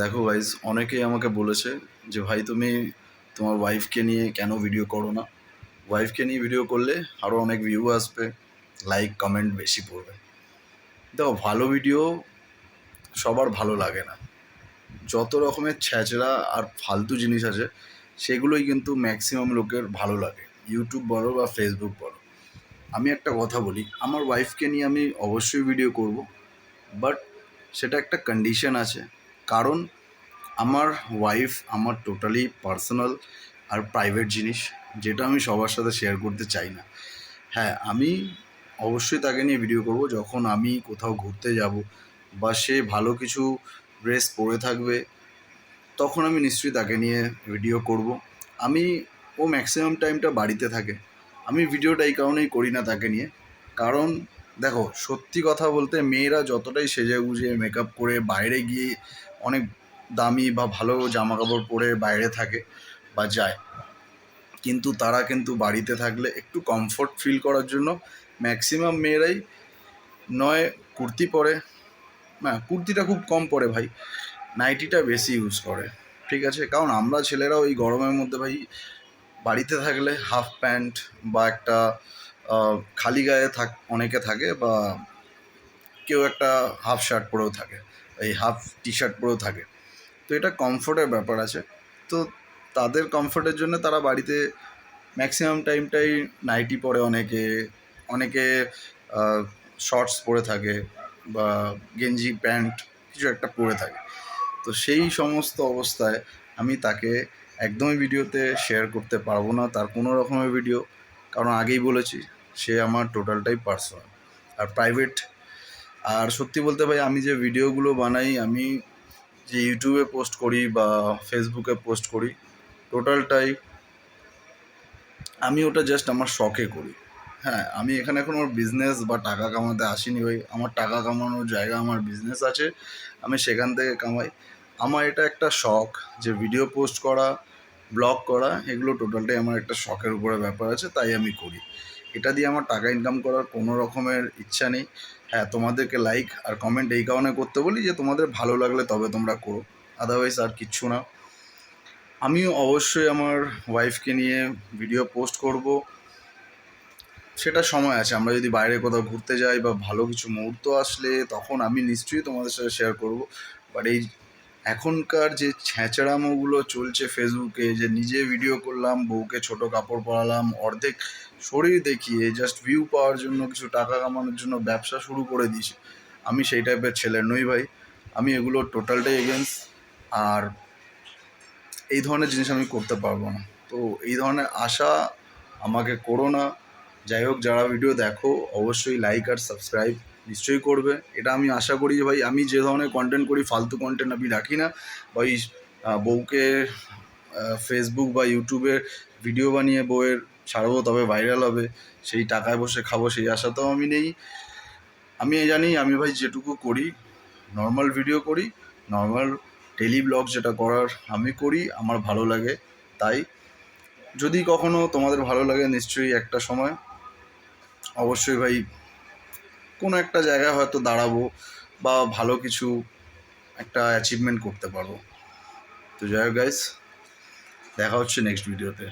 দেখো গাইজ অনেকেই আমাকে বলেছে যে, ভাই, তুমি তোমার ওয়াইফকে নিয়ে কেন ভিডিও করো না? ওয়াইফকে নিয়ে ভিডিও করলে আরও অনেক ভিউ আসবে লাইক কমেন্ট বেশি পড়বে। দেখো, ভালো ভিডিও সবার ভালো লাগে না। যত রকমের ছ্যাচড়া আর ফালতু জিনিস আছে, সেগুলোই কিন্তু ম্যাক্সিমাম লোকের ভালো লাগে। ইউটিউব বলো বা ফেসবুক বলো। আমি একটা কথা বলি, আমার ওয়াইফকে নিয়ে আমি অবশ্যই ভিডিও করব বাট সেটা একটা কন্ডিশন আছে। কারণ আমার ওয়াইফ আমার টোটালি পার্সোনাল আর প্রাইভেট জিনিস, যেটা আমি সবার সাথে শেয়ার করতে চাই না। হ্যাঁ আমি অবশ্যই তাকে নিয়ে ভিডিও করব, যখন আমি কোথাও ঘুরতে যাব বা সে ভালো কিছু ড্রেস পরে থাকবে, তখন আমি নিশ্চয়ই তাকে নিয়ে ভিডিও করব। আমি, ও ম্যাক্সিমাম টাইমটা বাড়িতে থাকে। আমি ভিডিওটা এই কারণেই করি না তাকে নিয়ে। কারণ দেখো, সত্যি কথা বলতে মেয়েরা যতটাই সেজে গুজে মেকআপ করে বাইরে গিয়ে অনেক দামি বা ভালো জামা কাপড় পরে বাইরে থাকে বা যায়, কিন্তু তারা কিন্তু বাড়িতে থাকলে একটু কমফোর্ট ফিল করার জন্য ম্যাক্সিমাম মেয়েরাই নয়, কুর্তি পরে। না, কুর্তিটা খুব কম পরে ভাই, নাইটিটা বেশি ইউজ করে, ঠিক আছে? কারণ আমরা ছেলেরাও এই গরমের মধ্যে ভাই বাড়িতে থাকলে হাফ প্যান্ট বা একটা খালি গায়ে থাক, অনেকে থাকে বা কেউ একটা হাফ শার্ট পরেও থাকে, এই হাফ টি শার্ট পরেও থাকে। তো এটা কমফোর্টের ব্যাপার আছে। তো তাদের কমফোর্টের জন্য তারা বাড়িতে ম্যাক্সিমাম টাইমটাই নাইটি পরে অনেকে অনেকে শর্টস পরে থাকে বা গেঞ্জি, প্যান্ট কিছু একটা পরে থাকে। তো সেই সমস্ত অবস্থায় আমি তাকে একদমই ভিডিওতে শেয়ার করতে পারব না, তার কোনো রকমের ভিডিও, কারণ আগেই বলেছি সে আমার টোটালটাই পার্সোনাল আর প্রাইভেট আর সত্যি বলতে ভাই, আমি যে ভিডিওগুলো বানাই, আমি যে ইউটিউবে পোস্ট করি বা ফেসবুকে পোস্ট করি টোটালটাই আমি ওটা জাস্ট আমার শখে করি। হ্যাঁ আমি এখানে এখন আমার বিজনেস বা টাকা কামাতে আসিনি ভাই। আমার টাকা কামানোর জায়গা আমার বিজনেস আছে, আমি সেখান থেকে কামাই। আমার এটা একটা শখ যে ভিডিও পোস্ট করা ব্লগ করা, এগুলো টোটালটাই আমার একটা শখের উপরে ব্যাপার আছে, তাই আমি করি। এটা দিয়ে আমার টাকা ইনকাম করার কোনো রকমের ইচ্ছা নেই। হ্যাঁ তোমাদেরকে লাইক আর কমেন্ট এই কারণে করতে বলি যে, তোমাদের ভালো লাগলে তবে তোমরা করো। আদারওয়াইজ আর কিচ্ছু না। আমিও অবশ্যই আমার ওয়াইফকে নিয়ে ভিডিও পোস্ট করব। সেটা সময় আছে। আমরা যদি বাইরে কোথাও ঘুরতে যাই বা ভালো কিছু মুহূর্ত আসলে তখন আমি নিশ্চয়ই তোমাদের সাথে শেয়ার করব। বাট এই এখনকার যে ছ্যাঁচড়ামোগুলো চলছে ফেসবুকে, যে নিজে ভিডিও করলাম, বউকে ছোট কাপড় পরালাম, অর্ধেক শরীর দেখিয়ে জাস্ট ভিউ পাওয়ার জন্য, কিছু টাকা কামানোর জন্য ব্যবসা শুরু করে দিয়েছি। আমি সেই টাইপের ছেলে নই ভাই। আমি এগুলো টোটালটাই এগেনস্ট আর এই ধরনের জিনিস আমি করতে পারব না। তো এই ধরনের আশা আমাকে করো না। যাই হোক, যারা ভিডিও দেখো, অবশ্যই লাইক আর সাবস্ক্রাইব নিশ্চয়ই করবে। এটা আমি আশা করি যে ভাই, আমি যে ধরনের কন্টেন্ট করি, ফালতু কন্টেন্ট আমি রাখি না। ওই বউকে ফেসবুক বা ইউটিউবে ভিডিও বানিয়ে বউয়ের ছাড়বো তবে ভাইরাল হবে, সেই টাকায় বসে খাব, সেই আশা তো আমি নেই। আমি জানি, আমি ভাই যেটুকু করি নর্মাল ভিডিও করি নর্মাল ডেলি ব্লগ যেটা করার আমি করি, আমার ভালো লাগে তাই। যদি কখনো তোমাদের ভালো লাগে, নিশ্চয়ই একটা সময় অবশ্যই ভাই কোনো একটা জায়গায় হয়তো দাঁড়াবো বা ভালো কিছু একটা অ্যাচিভমেন্ট করতে পারব। তো যাই গাইস দেখা হচ্ছে নেক্সট ভিডিওতে